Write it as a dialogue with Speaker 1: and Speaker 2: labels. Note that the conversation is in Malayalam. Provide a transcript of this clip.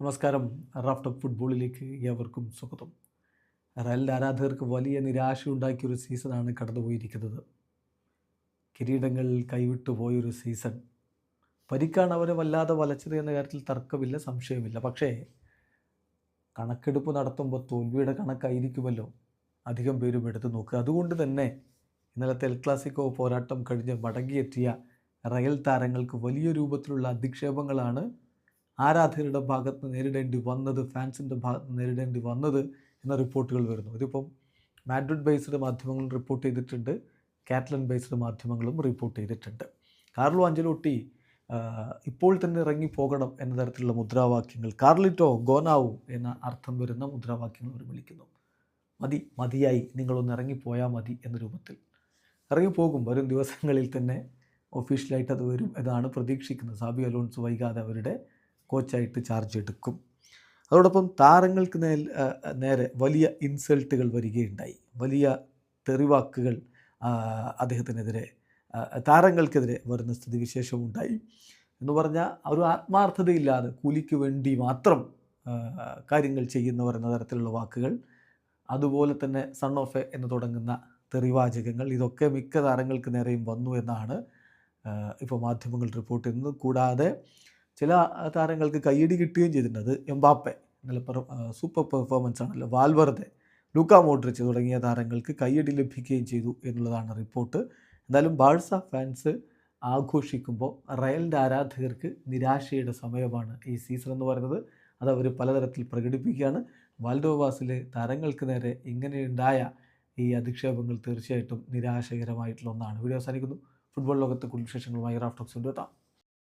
Speaker 1: നമസ്കാരം. റാഫ്റ്റ് ഓഫ് ഫുട്ബോളിലേക്ക് ഏവർക്കും സ്വാഗതം. റയൽ ആരാധകർക്ക് വലിയ നിരാശ ഉണ്ടാക്കിയൊരു സീസണാണ് കടന്നുപോയിരിക്കുന്നത്. കിരീടങ്ങൾ കൈവിട്ടു പോയൊരു സീസൺ. പരിക്കാണ് അവരെ വല്ലാതെ വലച്ചത് എന്ന കാര്യത്തിൽ തർക്കമില്ല സംശയമില്ല. പക്ഷേ കണക്കെടുപ്പ് നടത്തുമ്പോൾ തോൽവിയുടെ കണക്കായിരിക്കുമല്ലോ അധികം പേരും എടുത്തു നോക്കുക. അതുകൊണ്ട് തന്നെ ഇന്നലെ എൽ ക്ലാസിക്കോ പോരാട്ടം കഴിഞ്ഞ് മടങ്ങിയെത്തിയ റയൽ താരങ്ങൾക്ക് വലിയ രൂപത്തിലുള്ള അധിക്ഷേപങ്ങളാണ് ആരാധകരുടെ ഭാഗത്ത് നേരിടേണ്ടി വന്നത് ഫാൻസിന്റെ ഭാഗത്ത് നേരിടേണ്ടി വന്നത് എന്ന റിപ്പോർട്ടുകൾ വരുന്നു. ഇതിപ്പം മാഡ്രിഡ് ബേസ്ഡ് മാധ്യമങ്ങളും റിപ്പോർട്ട് ചെയ്തിട്ടുണ്ട് കാറ്റലൻ ബേസ്ഡ് മാധ്യമങ്ങളും റിപ്പോർട്ട് ചെയ്തിട്ടുണ്ട്. കാർലോ അഞ്ചലോട്ടി ഇപ്പോൾ തന്നെ ഇറങ്ങിപ്പോകണം എന്ന തരത്തിലുള്ള മുദ്രാവാക്യങ്ങൾ കാർലിറ്റോ ഗോനാവു എന്ന അർത്ഥം വരുന്ന മുദ്രാവാക്യങ്ങൾ അവർ വിളിക്കുന്നു. മതി മതിയായി നിങ്ങളൊന്ന് ഇറങ്ങിപ്പോയാൽ മതി എന്ന രൂപത്തിൽ. ഇറങ്ങിപ്പോകും വരും ദിവസങ്ങളിൽ തന്നെ ഒഫീഷ്യലായിട്ട് അത് വരും എന്നാണ് പ്രതീക്ഷിക്കുന്നത്. സാബി അലോൺസ് വൈകാതെ അവരുടെ കോച്ചായിട്ട് ചാർജ് എടുക്കും. അതോടൊപ്പം താരങ്ങൾക്ക് നേരെ വലിയ ഇൻസൾട്ടുകൾ വരികയുണ്ടായി. വലിയ തെറിവാക്കുകൾ അദ്ദേഹത്തിനെതിരെ താരങ്ങൾക്കെതിരെ വരുന്ന സ്ഥിതിവിശേഷമുണ്ടായി. എന്ന് പറഞ്ഞാൽ ഒരു ആത്മാർത്ഥതയില്ലാതെ കൂലിക്ക് വേണ്ടി മാത്രം കാര്യങ്ങൾ ചെയ്യുന്നവർ എന്ന തരത്തിലുള്ള വാക്കുകൾ അതുപോലെ തന്നെ സൺ ഓഫ് എന്ന് തുടങ്ങുന്ന തെറിവാചകങ്ങൾ ഇതൊക്കെ മിക്ക താരങ്ങൾക്ക് നേരെയും വന്നു എന്നാണ് ഇപ്പോൾ മാധ്യമങ്ങൾ റിപ്പോർട്ട് ചെയ്യുന്നത്. കൂടാതെ ചില താരങ്ങൾക്ക് കയ്യടി കിട്ടുകയും ചെയ്തിട്ടുണ്ട്. അത് എംബാപ്പെ. നല്ല പെർ സൂപ്പർ പെർഫോമൻസ് ആണല്ലോ. വാൽവർദെ ലൂക്ക മോഡ്രിച്ച് തുടങ്ങിയ താരങ്ങൾക്ക് കയ്യടി ലഭിക്കുകയും ചെയ്തു എന്നുള്ളതാണ് റിപ്പോർട്ട്. എന്തായാലും ബാഴ്സ ഫാൻസ് ആഘോഷിക്കുമ്പോൾ റയലിന്റെ ആരാധകർക്ക് നിരാശയുടെ സമയമാണ് ഈ സീസൺ എന്ന് പറയുന്നത്. അത് അവർ പലതരത്തിൽ പ്രകടിപ്പിക്കുകയാണ്. വാൽഡോവാസിലെ താരങ്ങൾക്ക് നേരെ ഇങ്ങനെയുണ്ടായ ഈ അധിക്ഷേപങ്ങൾ തീർച്ചയായിട്ടും നിരാശകരമായിട്ടുള്ള ഒന്നാണ്. വീഡിയോ അവസാനിക്കുന്നു. ഫുട്ബോൾ ലോകത്തെ കുടുംബ വിശേഷങ്ങളുമായി റാഫ്റ്റോക്സ് കൊണ്ടുവെത്താം.